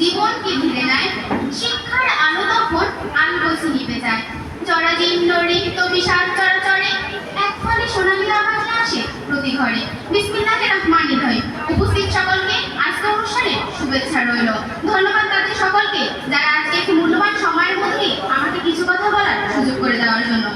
জীবনকে ঘিরে নেয়। শিক্ষার আলো তখন আলগোছি নিভে যায়। জরাজীর্ণ রিক্ত বিষাদ চরাচরে এক ফলে সোনালি আওয়াজে আসে প্রতি ঘরে। বিসমিল্লাহির রহমানির রহিম উপস্থিত সকলকে আজকে অনুষ্ঠানে শুভেচ্ছা রইল। ধন্যবাদ তাদের সকলকে যারা আজকে একটি মূল্যবান সময়ের মধ্যে আমাকে কিছু কথা বলার সুযোগ করে দেওয়ার জন্য।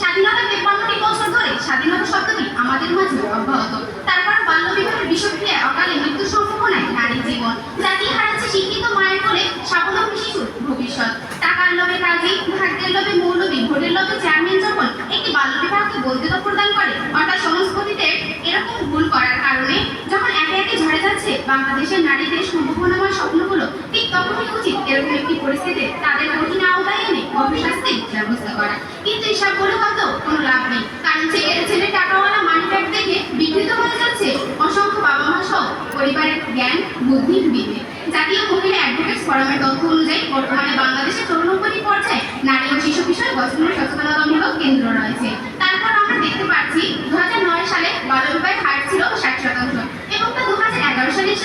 স্বাধীনতা তেপ্পান্নটি বছর ধরে স্বাধীনতা শব্দটি আমাদের মাঝে অব্যাহত তারপর বাল্যবিবাহের বিষক্রিয়ায় অকালে মৃত্যুর সম্ভাবনায় নারীর জীবন জাতি হারাচ্ছে শিক্ষিত মায়ের কোলে স্বাবলম্বী শিশুর ভবিষ্যৎ টাকার লোভে কাজী ভাগ্যের লোভে মৌলবী ভোটের লোভে চেয়ারম্যান যখন একটি বাল্যবিবাহকে বৈধতা প্রদান করে অর্থাৎ সংস্কৃতিতে এরকম ভুল করার কারণে যখন একে একে ঝরে যাচ্ছে বাংলাদেশের নারীদের সম্ভাবনাময় স্বপ্নগুলো ঠিক তখনই উচিত এরকম একটি পরিস্থিতিতে তাদের কঠিন আওতায় এনে অপশাস্তির ব্যবস্থা করা। কিন্তু এসব বলে কত কোনো লাভ নেই। কারণ ছেলে ছেলে টাকাওয়ালা মানি ব্যাগ দেখে বিকৃত হয়ে যাচ্ছে অসংখ্য বাবা মা সহ পরিবারের জ্ঞান, বুদ্ধি, বিবেক। জাতীয় মহিলা অ্যাডভোকেটস ফোরামের তথ্য অনুযায়ী বর্তমানে বাংলাদেশে চৌরানব্বই পর্যায়ে নারী ও শিশু বিষয়ে গঠনের সচেতনতামূলক কেন্দ্র রয়েছে।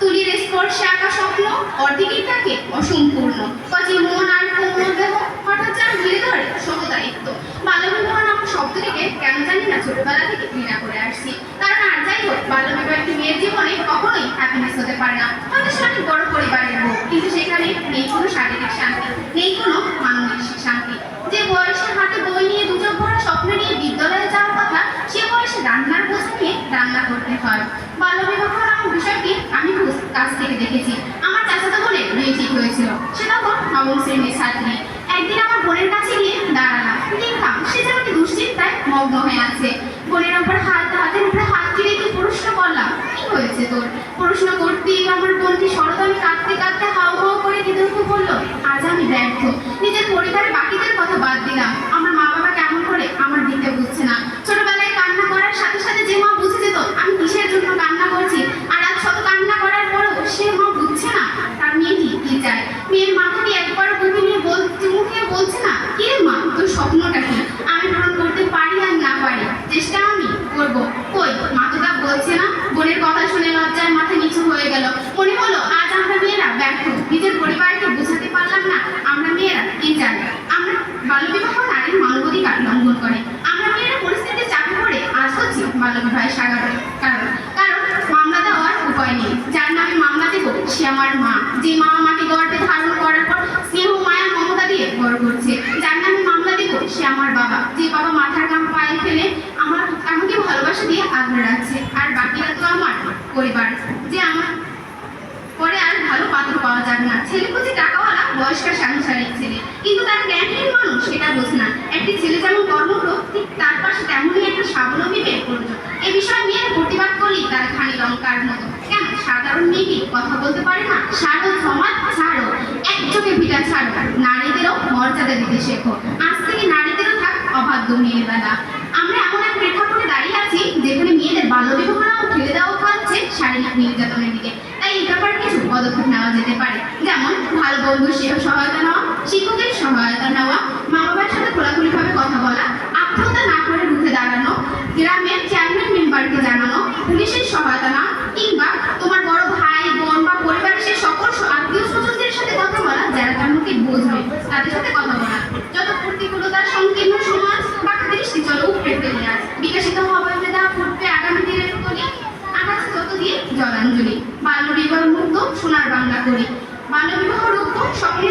তুলির স্পর্শে আঁকা স্বপ্ন, অর্ধেকই থাকে অসম্পূর্ণ। কাজে মন আর কোমল দেহ হঠাৎ যেন ধীরে ধরে সহদায়িত্ব বাল্যবিবাহ নামক শব্দটিকে কেন জানি না ছোটবেলা থেকে ঘৃণা করে আসছি। কারণ আর যাই হোক বাল্যবিবাহ একটি মেয়ের জীবনে কখনোই হ্যাপিনেস হতে পারে না। হয়তো সে অনেক বড় পরিবারের বউ কিন্তু সেখানে নেই কোনো শারীরিক শান্তি, নেই কোনো মানসিক শান্তি। যে বয়সে হাতে বই নিয়ে দুচোখ ভরা স্বপ্ন নিয়ে বিদ্যালয়ে যাওয়ার কথা, সে বয়সে রান্নার বোঝা নিয়ে রান্না করতে হয়। বাল্যবিবাহ নামক বিষয়টি আমি কাছ থেকে দেখেছি। আমার চাচাতো বোনের বিয়ে ঠিক হয়েছিল। সে তখন নবম শ্রেণির ছাত্রী। একদিন আমার বোনের কাছে গিয়ে দাঁড়ালাম। দেখলাম সে কি দুশ্চিন্তায় মগ্ন হয়ে আছে। বোনের উপর হাত, হাতের উপরে হাত দিয়ে রেখে প্রশ্ন করলাম, কি হয়েছে তোর? প্রশ্ন করতেই আমার বোনটি আমি কাঁদতে কাঁদতে হাও হাও করে উঠে বলল, আজ আমি ব্যর্থ। নিজের পরিবারের বাকিদের কথা বাদ দিলাম আমার মা বাবা কেমন করে আমার দিতে বুঝছে না ছোটবেলায় কান্না করার সাথে সাথে যে মা বুঝে যেত আমি কিসের জন্য কান্না করছি আর আজ শত কান্না করার পরেও সে মা বুঝছে না তার মেয়েটি কি চায় মেয়ের মাথাটি একবারও বুকে নিয়ে বলছে মুখে বলছে না কি রে মা তোর স্বপ্নটা কি আমি পূরণ করতে পারি আর না পারি চেষ্টা আমি করব কই মা তো তা বলছে না বোনের কথা শুনে লজ্জায় মাথা নিচু হয়ে গেল মনে হলো আজ আমরা মেয়েরা ব্যর্থ নিজের পরিবারকে বোঝাতে পারলাম না আমরা মেয়েরা কি চাই আমরা বাল্যবিবাহ নারীর মানবাধিকার লঙ্ঘন করে আমরা মেয়েরা পরিস্থিতির চাপে পড়ে আজ হচ্ছি বাল্যবিবাহের কারণ কারণ মামলা দেওয়ার উপায় নেই। যার নামে মামলা দেব, সে আমার মা। যে মা আমাকে গর্ভে ধারণ করার পর স্নেহ, মায়া, মমতা দিয়ে বড় করছে। যার নামে মামলা দেব, সে আমার বাবা। যে বাবা মাথার কাম পায়ে ফেলে আমার, আমাকে ভালোবাসা দিয়ে আগলে রাখছে। আর বাকিরা তো আমার পরিবার। যে আমার পরে আর ভালো পাত্র পাওয়া যাবে না। ছেলে খুঁজে টাকাওয়ালা বয়স্কার সাংসারিক ছেলে। কিন্তু তার জ্ঞানহীন মানুষ, সেটা বোঝে না। একটি ছেলে যেমন কর্মপ্র ঠিক তার পাশে তেমনই একটা স্বাবলম্বী মেয়ের প্রয়োজন এ বিষয়ে মেয়ের প্রতিবাদ করলেই তার খানি লঙ্কার মতো। কেন? সাধারণ মেয়েটি কথা বলতে পারে না? ছাড়ো সমাজ ছাড়ো একযোগে ভিটা ছাড়ো। নারীদেরও মর্যাদা দিতে শেখো। আজ থেকে নারীদেরও থাক অবাধ্য মেয়ের বেলা আমরা এমন এক প্রেক্ষাপটে দাঁড়িয়ে আছি, যেখানে মেয়েদের বাল্যবিবাহ ঠেলে দেওয়া হচ্ছে শারীরিক নির্যাতনের দিকে। তাই এই ব্যাপারে কিছু পদক্ষেপ নেওয়া যেতে পারে। যেমন, ভালো বন্ধু সহায়তা নেওয়া শিক্ষকের সহায়তা নেওয়া মা বাবার সাথে খোলাখুলিভাবে কথা বলা আত্মহত্যা না করে রুখে দাঁড়ানো গ্রামের চেয়ারম্যান মেম্বারকে জানানো পুলিশের সহায়তা না কিংবা তোমার বড় ভাই, বোন বা পরিবারের সে সকল আত্মীয় স্বজনদের সাথে কথা বলা যারা তেমনকে বুঝবে? তাদের সাথে কথা বলা। যত প্রতিকূলতার সংকীর্ণ সমাজ বা দৃষ্টি চলো উপরে ফেলে আজ বিকশিত হবে মেধা ফুটবে আগামী দিনের করি আকাশ যত দিয়ে জলাঞ্জলি। বাল্য বিবাহ মুক্ত সোনার বাংলা করি। বাল্য বিবাহ রুক্ত স্বপ্নের